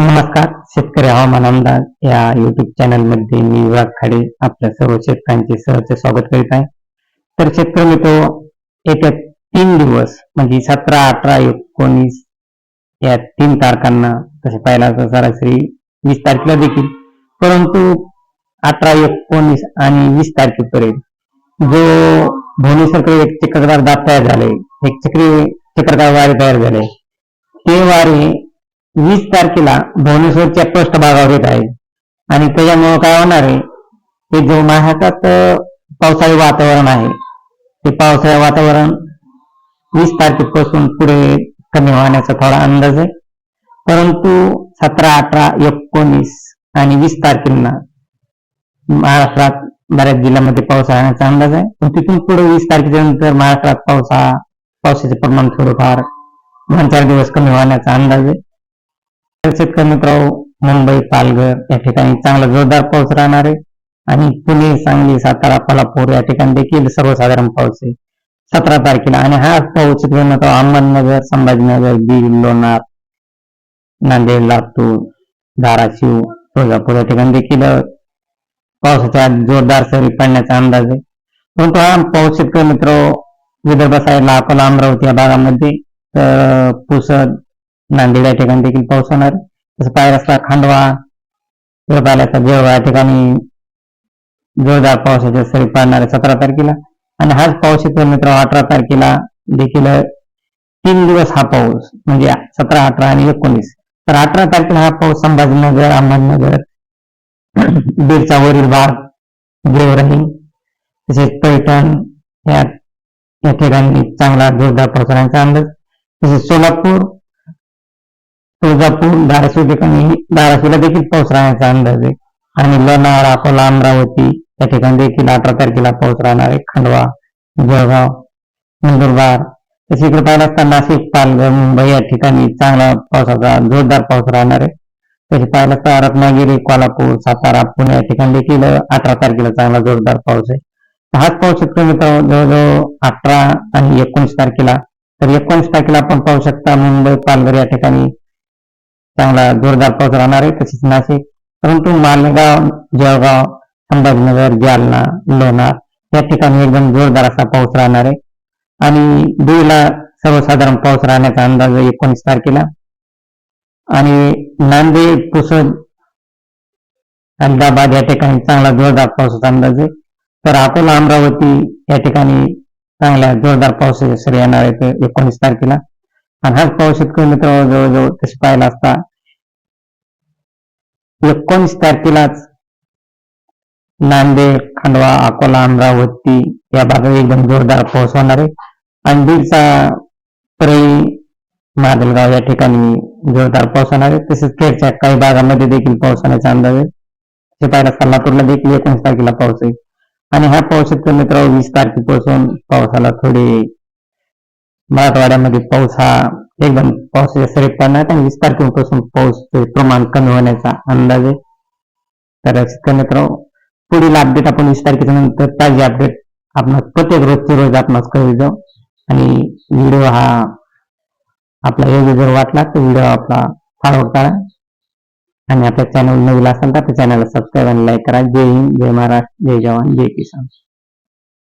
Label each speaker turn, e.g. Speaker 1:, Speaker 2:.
Speaker 1: नमस्कार शेतकरी हवामान अंदाज या युट्यूब चॅनलमध्ये मी विभाग खाडे आपल्या सर्व शेतकऱ्यांचे सहज स्वागत करीत आहे. तर शेतकरी मित्र येत्या तीन दिवस म्हणजे सतरा अठरा एकोणीस या तीन तारखांना तसे पाहिला तर सरासरी वीस तारखेला देखील. परंतु अठरा एकोणीस आणि वीस तारखेपर्यंत जो भुवनेश्वरकडे एक चक्रवार दाब तयार झाले एक चक्री चक्रवार वारे तयार झाले ते वारे वीस तारखेला भुवनेश्वरच्या पृष्ठभागावर येत आहे. आणि त्याच्यामुळे काय होणार आहे हे जो महाराष्ट्रात पावसाळी वातावरण आहे ते पावसाळी वातावरण वीस तारखेपासून पुढे कमी होण्याचा थोडा अंदाज आहे. परंतु सतरा अठरा एकोणीस आणि वीस तारखेला महाराष्ट्रात बऱ्याच जिल्ह्यामध्ये पाऊस राहण्याचा अंदाज आहे. पण तिथून पुढे वीस तारखेच्या नंतर महाराष्ट्रात पावसा पावसाचे प्रमाण थोडंफार दोन चार दिवस कमी होण्याचा अंदाज आहे. शेतकरी मित्रांनो मुंबई पालघर या ठिकाणी चांगला जोरदार पाऊस राहणार आहे. आणि पुणे सांगली सातारा कोल्हापूर या ठिकाणी देखील सर्वसाधारण पाऊस आहे. सतरा तारखेला. आणि हा पाऊस शेतकरी अहमदनगर संभाजीनगर बीड लोणार नांदेड लातूर धाराशिव तुळजापूर या ठिकाणी देखील पावसाच्या जोरदार सरी पडण्याचा अंदाज आहे. परंतु हा पाऊस शेतकरी मित्र विदर्भ साईडला अकोला अमरावती या भागामध्ये तर पुसद नांदेड या ठिकाणी देखील पाऊस होणार. तसं पाहिलं असता खांडवा पाल्याचा जेव या ठिकाणी जोरदार पावसाच्या सरी पाडणार आहे सतरा तारखेला. आणि हाच पाऊस येतो मित्र अठरा तारखेला देखील तीन दिवस हा पाऊस म्हणजे सतरा अठरा आणि एकोणीस. तर अठरा तारखेला हा पाऊस संभाजीनगर अहमदनगर बीडचा वरील भाग गेवराई तसेच पैठण या या ठिकाणी चांगला जोरदार पाऊस राहण्याचा अंदाज. तसेच सोलापूर तुळजापूर धाराशिव ठिकाणी धाराशिवला देखील पाऊस राहण्याचा अंदाज आहे. आणि लोणार अकोला अमरावती या ठिकाणी देखील अठरा तारखेला पाऊस राहणार आहे. खंडवा जळगाव नंदुरबार. तसे इकडे पाहिलं असता नाशिक पालघर मुंबई या ठिकाणी चांगला पावसाचा जोरदार पाऊस राहणार आहे. तसे पाहिलं असता रत्नागिरी कोल्हापूर सातारा पुणे या ठिकाणी देखील अठरा तारखेला चांगला जोरदार पाऊस आहे. हाच पाऊस शकतो मित्रांनो जवळजवळ अठरा आणि एकोणीस तारखेला. तर एकोणीस तारखेला आपण पाहू शकता मुंबई पालघर या ठिकाणी चांगला जोरदार पाऊस राहणार आहे तसेच नाशिक. परंतु मालेगाव जळगाव संभाजीनगर जालना लोणार या ठिकाणी एकदम जोरदार असा पाऊस राहणार आहे. आणि बीडला सर्वसाधारण पाऊस राहण्याचा अंदाज एकोणीस तारखेला. आणि नांदेड पुसद अहमदाबाद या ठिकाणी चांगला जोरदार पावसाचा अंदाज आहे. तर अकोला अमरावती या ठिकाणी चांगल्या जोरदार पावसाचे सर येणार आहे एकोणीस तारखेला. आणि हाच पाऊस शेतकरी मित्र जवळजवळ तसे पाहिला असता एकोणीस तारखेलाच नांदेड खांडवा अकोला अमरावती या भागात एकदम जोरदार पाऊस होणार आहे. आणि बीडचा परळी मादलगाव या ठिकाणी जोरदार पाऊस होणार आहे. तसेच खेडच्या काही भागामध्ये देखील पाऊस होण्याचा अंदाज आहे. तसे पाहिला सोलापूरला देखील एकोणीस तारखेला पाऊस आहे. आणि हा पाऊस शेतकरी मित्र वीस तारखेपासून पावसाला थोडे मराठवाड्यामध्ये पाऊस हा एकदम पावसाच्या सरी पडणार आणि वीस तारखेपासून पाऊस प्रमाण कमी होण्याचा अंदाज आहे. तर शेतकरी पुढील अपडेट आपण वीस तारखेच्या नंतर ताजी अपडेट आपण प्रत्येक रोजचे रोज आपण कळवी जाऊ आणि व्हिडिओ हा आपला योग्य जर वाटला तर व्हिडिओ आपला फॉरवर्ड करा. आणि आपल्या चॅनल नवीन असेल तर आपल्या चॅनलला सबस्क्राईब आणि लाईक करा. जय हिंद जय महाराष्ट्र जय जवान जय किसान.